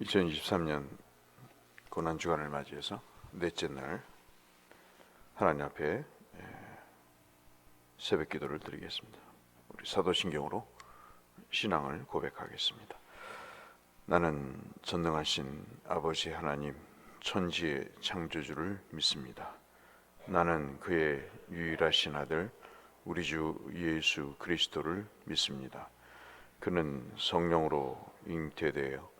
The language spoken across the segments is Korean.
2023년 고난 주간을 맞이해서 넷째 날 하나님 앞에 에, 새벽 기도를 드리겠습니다. 우리 사도신경으로 신앙을 고백하겠습니다. 나는 전능하신 아버지 하나님 천지의 창조주를 믿습니다. 나는 그의 유일하신 아들 우리 주 예수 그리스도를 믿습니다. 그는 성령으로 잉태되어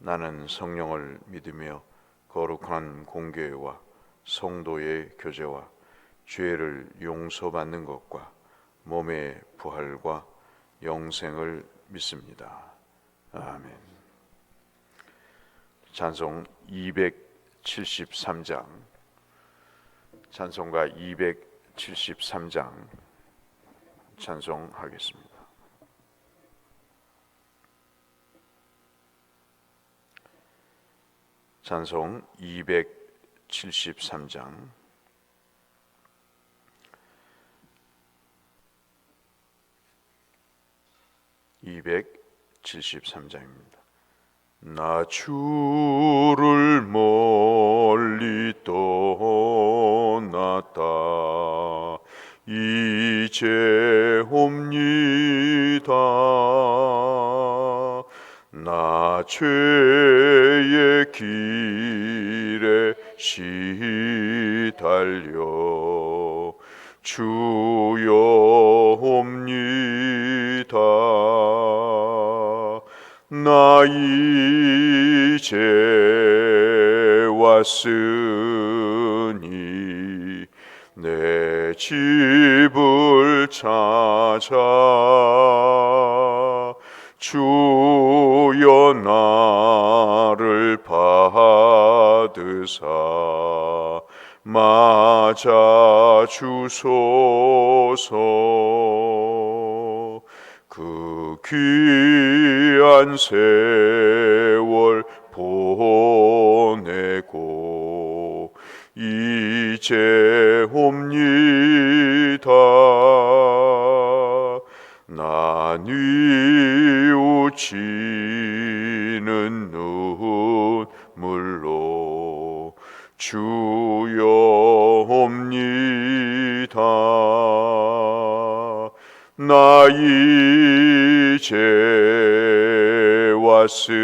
나는 성령을 믿으며 거룩한 공교회와 성도의 교제와 죄를 용서받는 것과 몸의 부활과 영생을 믿습니다. 아멘. 찬송 273장 찬송가 273장 찬송하겠습니다. 찬송 273장. (273장입니다) 나 주를 멀리 떠났다. 이제 옵니다. 나 죄의 길에 시달려. 주여 옵니다. 나 이제 왔으니 내 집을 찾아 받으사 맞아 주소서. 그 귀한 세월 보내고 이제 옵니다. 나 뉘우치 나 이 제 왔으니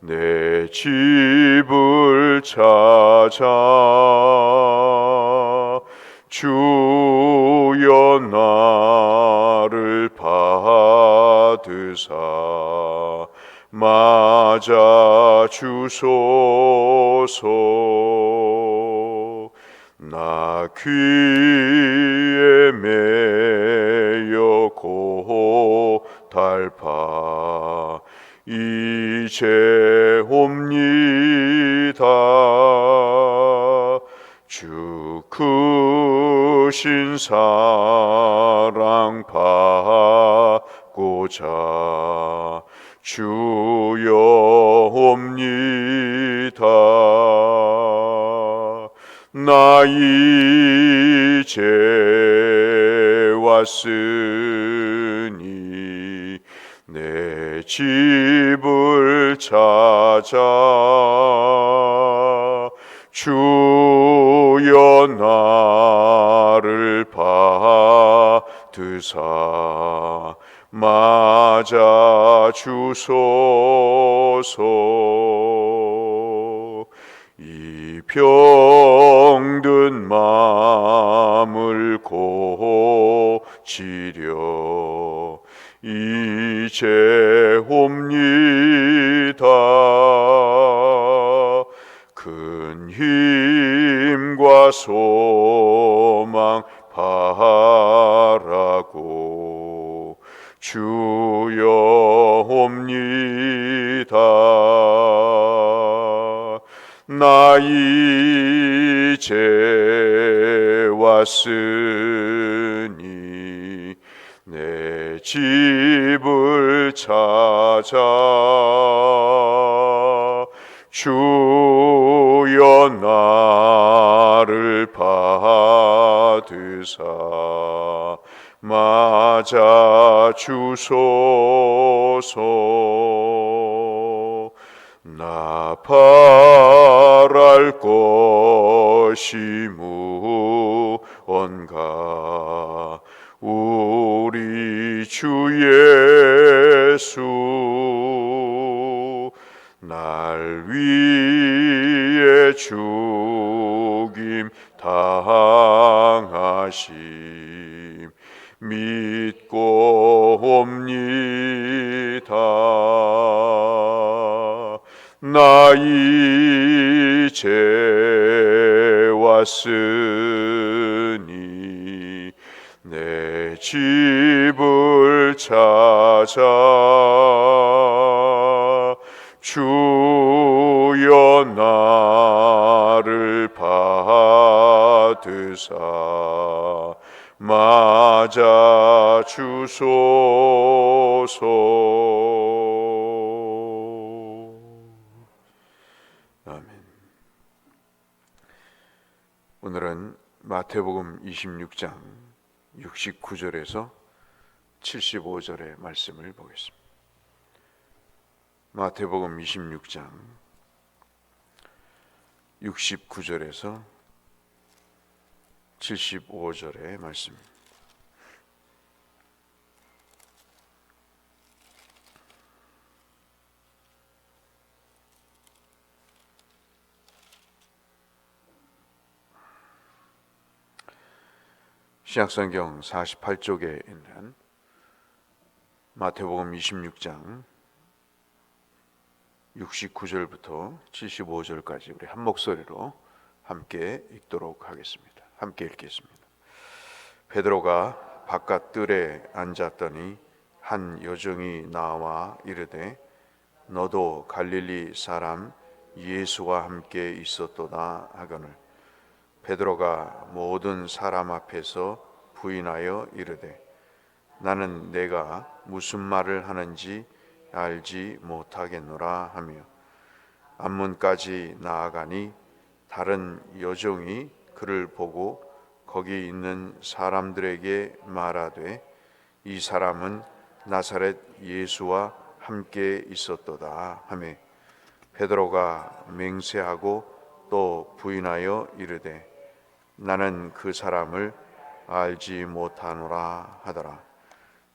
내 집을 찾아 주여 나를 받으사 맞아 주소서 나 귀에 매여 고달파. 이제 옵니다. 주 크신 사랑 받고자 주여 옵니다 나 이 제 왔으니 내 집을 찾아 주여 나를 받으사 맞아 주소서. 이병 왔으니 내 집을 찾아 주여 나를 받으사 맞아 주소 나 이제 왔으니 내 집을 찾아 주여 나를 받으사 맞아 주소서 26장 69절에서 75절의 말씀을 보겠습니다. 마태복음 26장 69절에서 75절의 말씀. 신약성경 48쪽에 있는 마태복음 26장 69절부터 75절까지 우리 한 목소리로 함께 읽도록 하겠습니다. 함께 읽겠습니다. 베드로가 바깥 뜰에 앉았더니 한 여종이 나와 이르되 너도 갈릴리 사람 예수와 함께 있었도다 하거늘 베드로가 모든 사람 앞에서 부인하여 이르되 나는 내가 무슨 말을 하는지 알지 못하겠노라 하며 앞문까지 나아가니 다른 여종이 그를 보고 거기 있는 사람들에게 말하되 이 사람은 나사렛 예수와 함께 있었도다 하며 베드로가 맹세하고 또 부인하여 이르되 나는 그 사람을 알지 못하노라 하더라.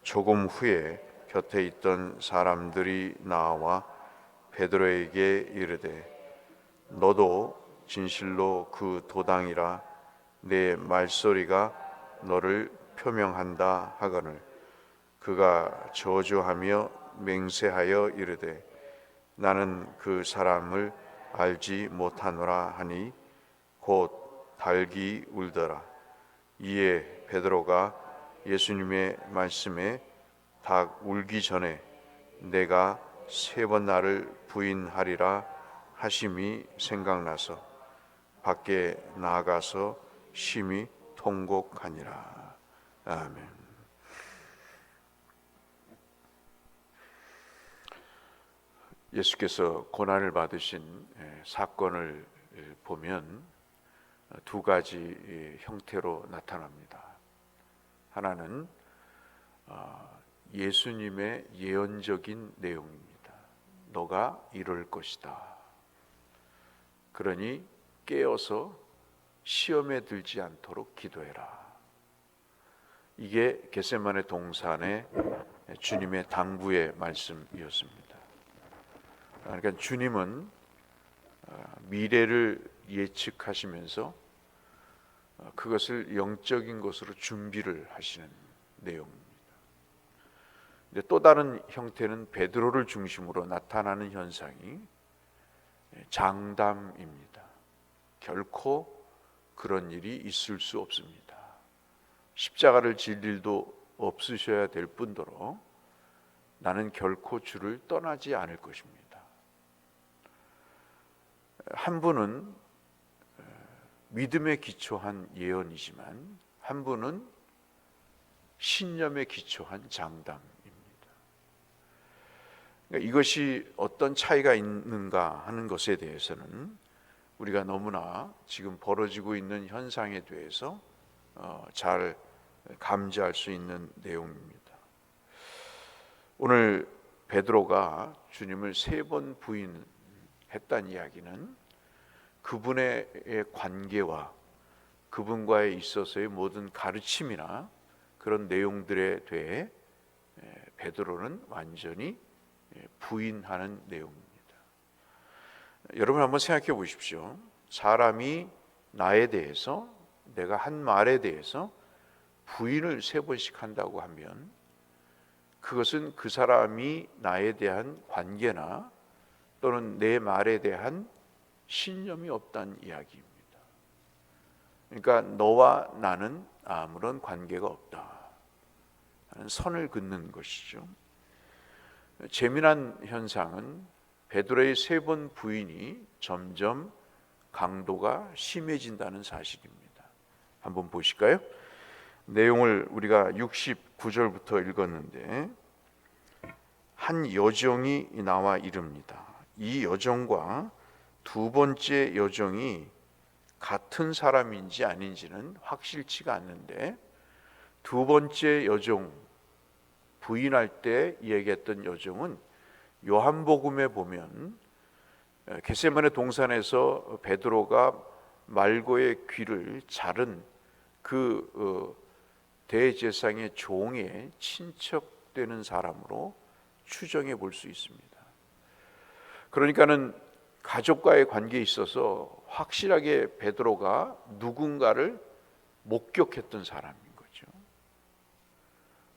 조금 후에 곁에 있던 사람들이 나와 베드로에게 이르되 너도 진실로 그 도당이라 내 말소리가 너를 표명한다 하거늘 그가 저주하며 맹세하여 이르되 나는 그 사람을 알지 못하노라 하니 곧 달기 울더라. 이에 베드로가 예수님의 말씀에 닭 울기 전에 내가 세 번 나를 부인하리라 하심이 생각나서 밖에 나가서 심히 통곡하니라. 아멘. 예수께서 고난을 받으신 사건을 보면 두 가지 형태로 나타납니다. 하나는 어, 예수님의 예언적인 내용입니다. 너가 이럴 것이다. 그러니 깨어서 시험에 들지 않도록 기도해라. 이게 겟세만의 동산의 주님의 당부의 말씀이었습니다. 그러니까 주님은 어, 미래를 예측하시면서 어, 그것을 영적인 것으로 준비를 하시는 내용입니다. 또 다른 형태는 베드로를 중심으로 나타나는 현상이 장담입니다. 결코 그런 일이 있을 수 없습니다. 십자가를 질 일도 없으셔야 될 뿐더러 나는 결코 주를 떠나지 않을 것입니다. 한 분은 어, 믿음에 기초한 예언이지만 한 분은 신념에 기초한 장담입니다. 그러니까 이것이 어떤 차이가 있는가 하는 것에 대해서는 우리가 너무나 지금 벌어지고 있는 현상에 대해서 어, 잘 감지할 수 있는 내용입니다. 오늘 베드로가 주님을 세 번 부인했다는 이야기는 그분의 관계와 그분과에 있어서의 모든 가르침이나 그런 내용들에 대해 베드로는 완전히 부인하는 내용입니다. 여러분 한번 생각해 보십시오. 사람이 나에 대해서 내가 한 말에 대해서 부인을 세 번씩 한다고 하면 그것은 그 사람이 나에 대한 관계나 또는 내 말에 대한 신념이 없다는 이야기입니다. 그러니까 너와 나는 아무런 관계가 없다. 하는 선을 긋는 것이죠. 재미난 현상은 베드로의 세 번 부인이 점점 강도가 심해진다는 사실입니다. 한번 보실까요? 내용을 우리가 69절부터 읽었는데 한 여정이 나와 이릅니다. 이 여정과 두 번째 여정이 같은 사람인지 아닌지는 확실치가 않는데 두 번째 여정 부인할 때 얘기했던 여정은 요한복음에 보면 게세마네 동산에서 베드로가 말고의 귀를 자른 그 어, 대제사장의 종에 친척되는 사람으로 추정해 볼 수 있습니다. 그러니까는 가족과의 관계에 있어서 확실하게 베드로가 누군가를 목격했던 사람인 거죠.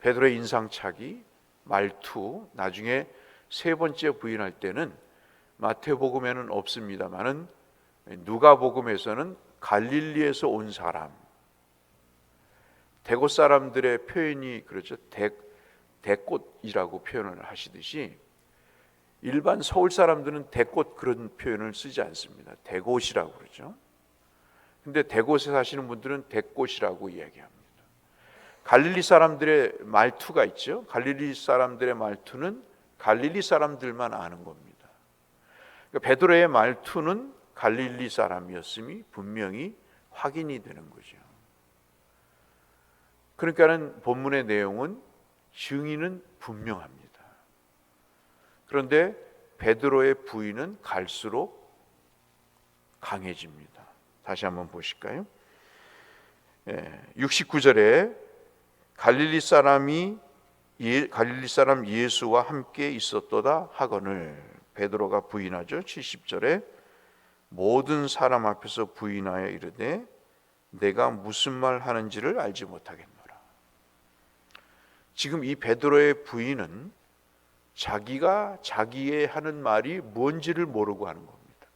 베드로의 인상착의, 말투, 나중에 세 번째 부인할 때는 마태복음에는 없습니다만은 누가복음에서는 갈릴리에서 온 사람 대곳 사람들의 표현이 그렇죠. 대, 대꽃이라고 표현을 하시듯이 일반 서울 사람들은 대꽃 그런 표현을 쓰지 않습니다. 대곳이라고 그러죠. 근데 대곳에 사시는 분들은 대꽃이라고 이야기합니다. 갈릴리 사람들의 말투가 있죠. 갈릴리 사람들의 말투는 갈릴리 사람들만 아는 겁니다. 그러니까 베드로의 말투는 갈릴리 사람이었음이 분명히 확인이 되는 거죠. 그러니까는 본문의 내용은 증인은 분명합니다. 그런데 베드로의 부인은 갈수록 강해집니다. 다시 한번 보실까요? 예, 69절에 갈릴리 사람이 예, 갈릴리 사람 예수와 함께 있었도다 하거늘 베드로가 부인하죠. 70절에 모든 사람 앞에서 부인하여 이르되 내가 무슨 말 하는지를 알지 못하겠노라. 지금 이 베드로의 부인은 자기가 자기의 하는 말이 뭔지를 모르고 하는 겁니다.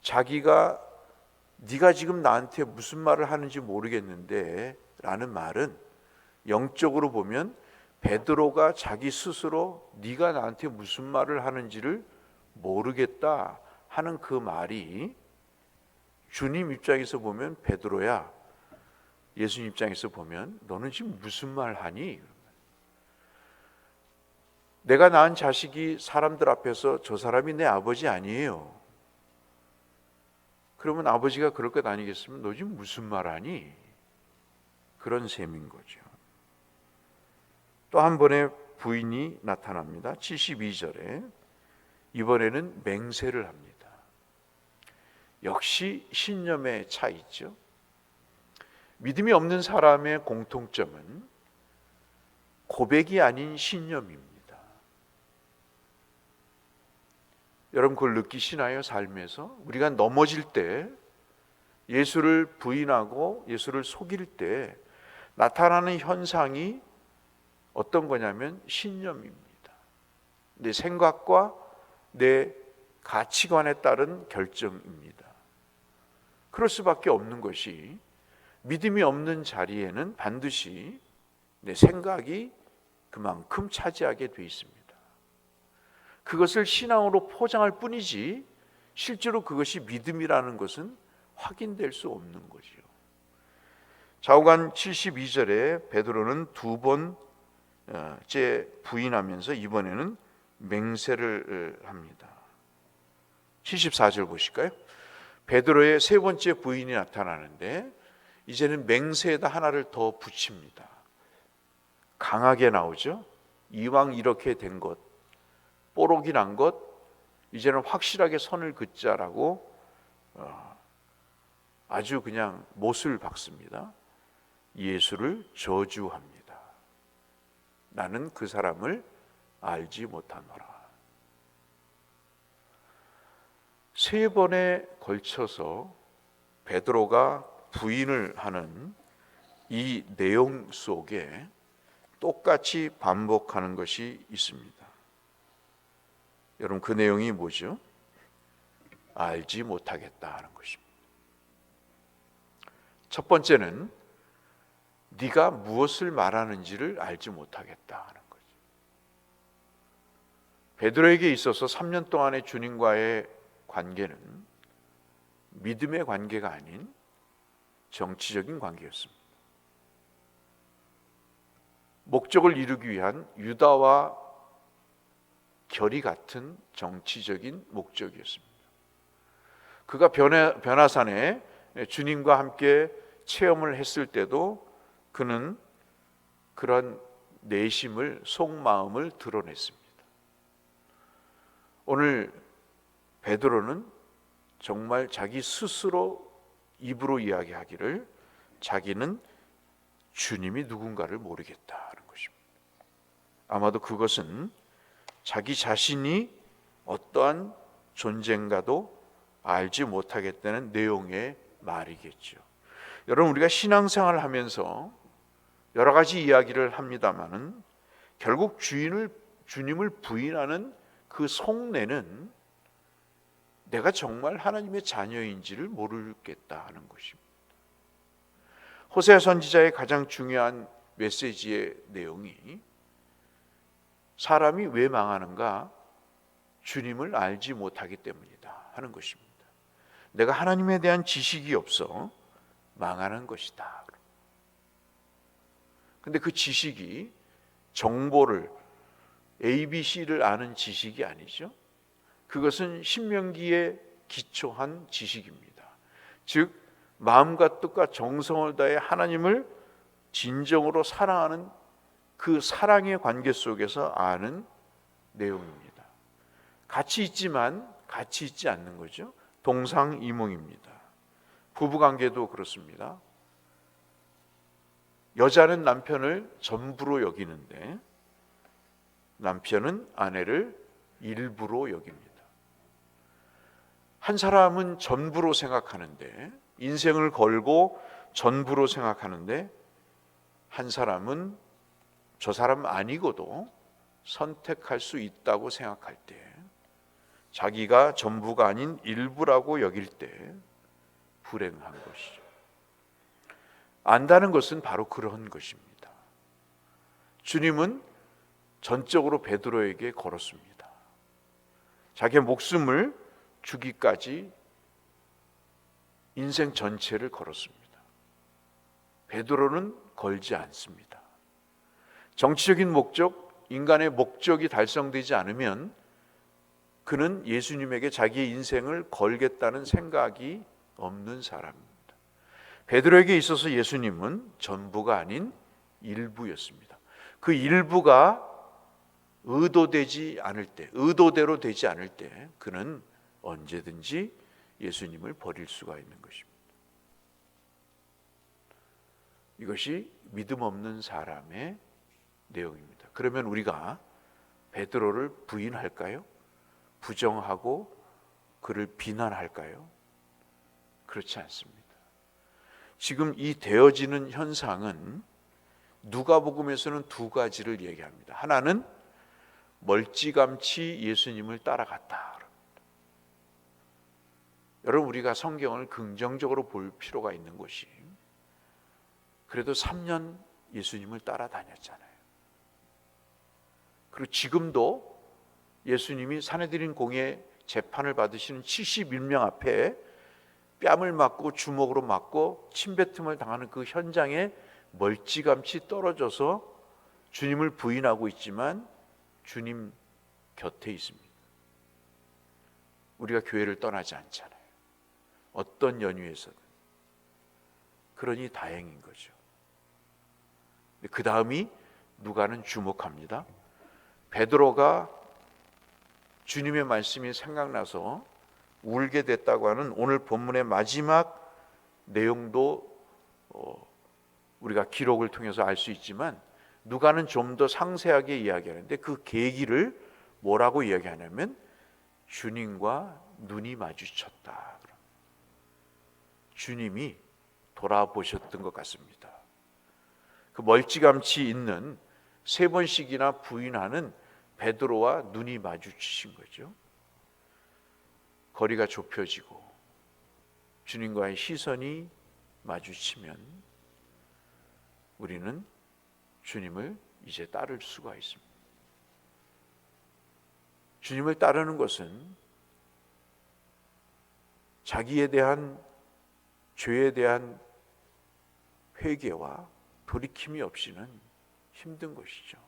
자기가 네가 지금 나한테 무슨 말을 하는지 모르겠는데 라는 말은 영적으로 보면 베드로가 자기 스스로 네가 나한테 무슨 말을 하는지를 모르겠다 하는 그 말이 주님 입장에서 보면 베드로야 예수님 입장에서 보면 너는 지금 무슨 말 하니? 내가 낳은 자식이 사람들 앞에서 저 사람이 내 아버지 아니에요. 그러면 아버지가 그럴 것 아니겠으면 너 지금 무슨 말 하니? 그런 셈인 거죠. 또 한 번의 부인이 나타납니다. 72절에 이번에는 맹세를 합니다. 역시 신념의 차이죠. 믿음이 없는 사람의 공통점은 고백이 아닌 신념입니다. 여러분 그걸 느끼시나요? 삶에서 우리가 넘어질 때 예수를 부인하고 예수를 속일 때 나타나는 현상이 어떤 거냐면 신념입니다. 내 생각과 내 가치관에 따른 결정입니다. 그럴 수밖에 없는 것이 믿음이 없는 자리에는 반드시 내 생각이 그만큼 차지하게 돼 있습니다. 그것을 신앙으로 포장할 뿐이지 실제로 그것이 믿음이라는 것은 확인될 수 없는 거지요. 좌우간 72절에 베드로는 두 번째 부인하면서 이번에는 맹세를 합니다. 74절 보실까요? 베드로의 세 번째 부인이 나타나는데 이제는 맹세에다 하나를 더 붙입니다. 강하게 나오죠. 이왕 이렇게 된 것, 뽀록이 난 것, 이제는 확실하게 선을 긋자라고 어, 아주 그냥 못을 박습니다. 예수를 저주합니다. 나는 그 사람을 알지 못하노라. 세 번에 걸쳐서 베드로가 부인을 하는 이 내용 속에 똑같이 반복하는 것이 있습니다. 여러분 그 내용이 뭐죠? 알지 못하겠다 하는 것입니다. 첫 번째는 네가 무엇을 말하는지를 알지 못하겠다 하는 거죠. 베드로에게 있어서 3년 동안의 주님과의 관계는 믿음의 관계가 아닌 정치적인 관계였습니다. 목적을 이루기 위한 유다와 결이 같은 정치적인 목적이었습니다. 그가 변화, 변화산에 주님과 함께 체험을 했을 때도 그는 그런 내심을 속마음을 드러냈습니다. 오늘 베드로는 정말 자기 스스로 입으로 이야기하기를 자기는 주님이 누군가를 모르겠다는 것입니다. 아마도 그것은 자기 자신이 어떠한 존재인가도 알지 못하겠다는 내용의 말이겠죠. 여러분 우리가 신앙생활을 하면서 여러 가지 이야기를 합니다만은 결국 주인을 주님을 부인하는 그 속내는 내가 정말 하나님의 자녀인지를 모르겠다 하는 것입니다. 호세 선지자의 가장 중요한 메시지의 내용이 사람이 왜 망하는가? 주님을 알지 못하기 때문이다 하는 것입니다. 내가 하나님에 대한 지식이 없어 망하는 것이다. 근데 그 지식이 정보를 ABC를 아는 지식이 아니죠. 그것은 신명기에 기초한 지식입니다. 즉 마음과 뜻과 정성을 다해 하나님을 진정으로 사랑하는 그 사랑의 관계 속에서 아는 내용입니다. 같이 있지만 같이 있지 않는 거죠. 동상이몽입니다. 부부 관계도 그렇습니다. 여자는 남편을 전부로 여기는데 남편은 아내를 일부로 여깁니다. 한 사람은 전부로 생각하는데 인생을 걸고 전부로 생각하는데 한 사람은 저 사람 아니고도 선택할 수 있다고 생각할 때 자기가 전부가 아닌 일부라고 여길 때 불행한 것이죠. 안다는 것은 바로 그런 것입니다. 주님은 전적으로 베드로에게 걸었습니다. 자기의 목숨을 주기까지 인생 전체를 걸었습니다. 베드로는 걸지 않습니다. 정치적인 목적, 인간의 목적이 달성되지 않으면 그는 예수님에게 자기의 인생을 걸겠다는 생각이 없는 사람입니다. 베드로에게 있어서 예수님은 전부가 아닌 일부였습니다. 그 일부가 의도되지 않을 때, 의도대로 되지 않을 때 그는 언제든지 예수님을 버릴 수가 있는 것입니다. 이것이 믿음 없는 사람의 내용입니다. 그러면 우리가 베드로를 부인할까요? 부정하고 그를 비난할까요? 그렇지 않습니다. 지금 이 되어지는 현상은 누가복음에서는 두 가지를 얘기합니다. 하나는 멀찌감치 예수님을 따라갔다. 여러분 우리가 성경을 긍정적으로 볼 필요가 있는 것이 그래도 3년 예수님을 따라다녔잖아요. 그리고 지금도 예수님이 사내들인 공예 재판을 받으시는 71명 앞에 뺨을 맞고 주먹으로 맞고 침뱉음을 당하는 그 현장에 멀찌감치 떨어져서 주님을 부인하고 있지만 주님 곁에 있습니다. 우리가 교회를 떠나지 않잖아요. 어떤 연유에서든. 그러니 다행인 거죠. 그 다음이 누가는 주목합니다. 베드로가 주님의 말씀이 생각나서 울게 됐다고 하는 오늘 본문의 마지막 내용도 어, 우리가 기록을 통해서 알 수 있지만 누가는 좀 더 상세하게 이야기하는데 그 계기를 뭐라고 이야기하냐면 주님과 눈이 마주쳤다. 주님이 돌아보셨던 것 같습니다. 그 멀찌감치 있는 세 번씩이나 부인하는 베드로와 눈이 마주치신 거죠. 거리가 좁혀지고 주님과의 시선이 마주치면 우리는 주님을 이제 따를 수가 있습니다. 주님을 따르는 것은 자기에 대한 죄에 대한 회개와 돌이킴이 없이는 힘든 것이죠.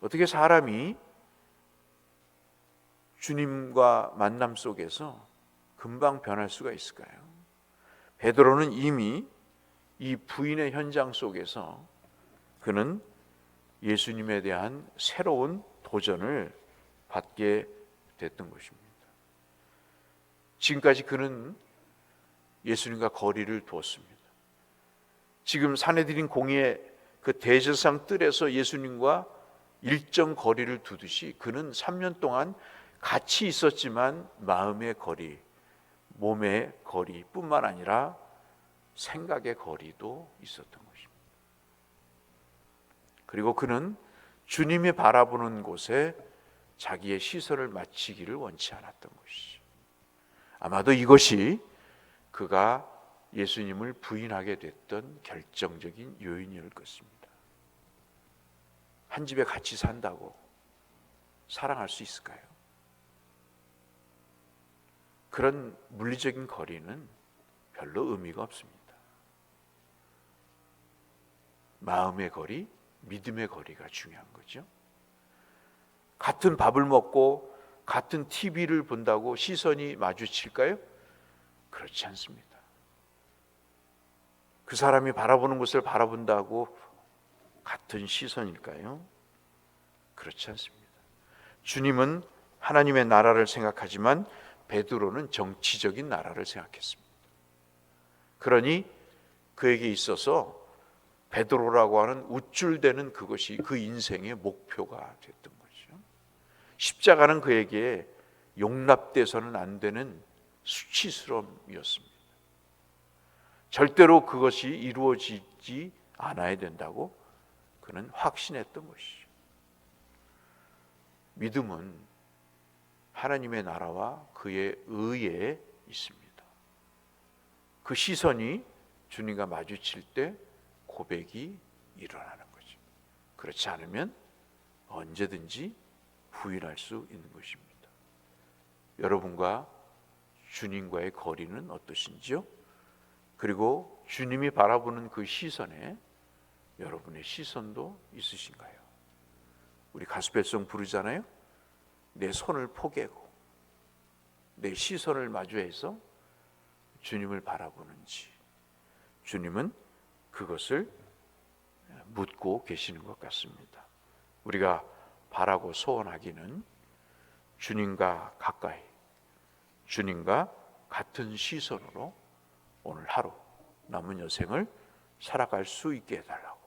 어떻게 사람이 주님과 만남 속에서 금방 변할 수가 있을까요? 베드로는 이미 이 부인의 현장 속에서 그는 예수님에 대한 새로운 도전을 받게 됐던 것입니다. 지금까지 그는 예수님과 거리를 두었습니다. 지금 사내들인 공의 그 대제상 뜰에서 예수님과 일정 거리를 두듯이 그는 3년 동안 같이 있었지만 마음의 거리, 몸의 거리뿐만 아니라 생각의 거리도 있었던 것입니다. 그리고 그는 주님이 바라보는 곳에 자기의 시선을 맞추기를 원치 않았던 것이죠. 아마도 이것이 그가 예수님을 부인하게 됐던 결정적인 요인일 것입니다. 한 집에 같이 산다고 사랑할 수 있을까요? 그런 물리적인 거리는 별로 의미가 없습니다. 마음의 거리, 믿음의 거리가 중요한 거죠. 같은 밥을 먹고 같은 TV를 본다고 시선이 마주칠까요? 그렇지 않습니다. 그 사람이 바라보는 것을 바라본다고 같은 시선일까요? 그렇지 않습니다. 주님은 하나님의 나라를 생각하지만 베드로는 정치적인 나라를 생각했습니다. 그러니 그에게 있어서 베드로라고 하는 우쭐대는 그것이 그 인생의 목표가 됐던 거죠. 십자가는 그에게 용납돼서는 안 되는 수치스러움이었습니다. 절대로 그것이 이루어지지 않아야 된다고 그는 확신했던 것이죠. 믿음은 하나님의 나라와 그의 의에 있습니다. 그 시선이 주님과 마주칠 때 고백이 일어나는 거죠. 그렇지 않으면 언제든지 부인할 수 있는 것입니다. 여러분과 주님과의 거리는 어떠신지요? 그리고 주님이 바라보는 그 시선에 여러분의 시선도 있으신가요? 우리 가수별송 부르잖아요. 내 손을 포개고 내 시선을 마주해서 주님을 바라보는지 주님은 그것을 묻고 계시는 것 같습니다. 우리가 바라고 소원하기는 주님과 가까이 주님과 같은 시선으로 오늘 하루 남은 여생을 살아갈 수 있게 해달라고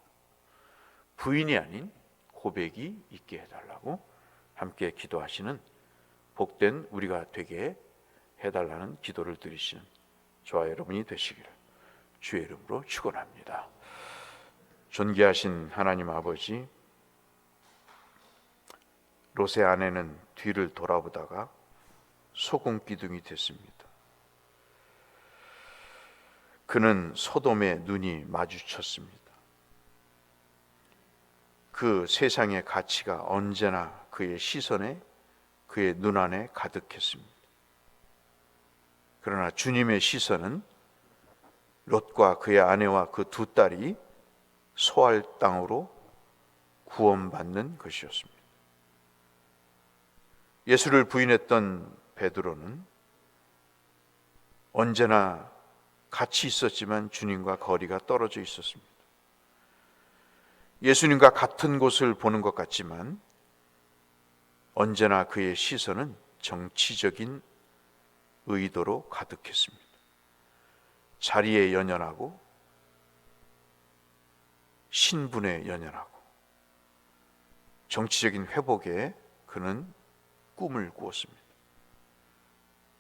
부인이 아닌 고백이 있게 해달라고 함께 기도하시는 복된 우리가 되게 해달라는 기도를 드리시는 저와 여러분이 되시기를 주의 이름으로 축원합니다. 존귀하신 하나님 아버지 롯의 아내는 뒤를 돌아보다가 소금 기둥이 됐습니다. 그는 소돔의 눈이 마주쳤습니다. 그 세상의 가치가 언제나 그의 시선에 그의 눈 안에 가득했습니다. 그러나 주님의 시선은 롯과 그의 아내와 그 두 딸이 소할 땅으로 구원받는 것이었습니다. 예수를 부인했던 베드로는 언제나 같이 있었지만 주님과 거리가 떨어져 있었습니다. 예수님과 같은 곳을 보는 것 같지만 언제나 그의 시선은 정치적인 의도로 가득했습니다. 자리에 연연하고 신분에 연연하고 정치적인 회복에 그는 꿈을 꾸었습니다.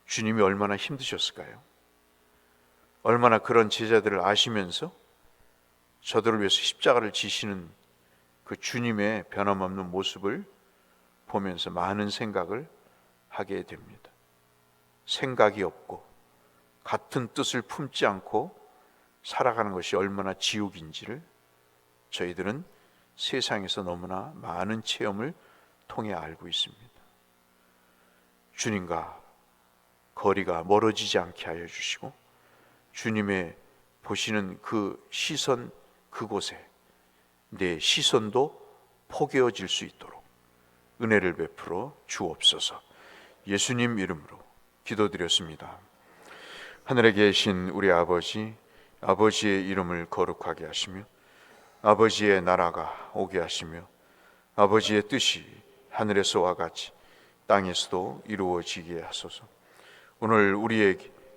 주님이 얼마나 힘드셨을까요? 얼마나 그런 제자들을 아시면서 저들을 위해서 십자가를 지시는 그 주님의 변함없는 모습을 보면서 많은 생각을 하게 됩니다. 생각이 없고 같은 뜻을 품지 않고 살아가는 것이 얼마나 지옥인지를 저희들은 세상에서 너무나 많은 체험을 통해 알고 있습니다. 주님과 거리가 멀어지지 않게 하여 주시고 주님의 보시는 그 시선 그곳에 내 시선도 포개어질 수 있도록 은혜를 베풀어 주옵소서. 예수님 이름으로 기도드렸습니다. 하늘에 계신 우리 아버지, 아버지의 이름을 거룩하게 하시며 아버지의 나라가 오게 하시며 아버지의 뜻이 하늘에서와 같이 땅에서도 이루어지게 하소서. 오늘 우리에게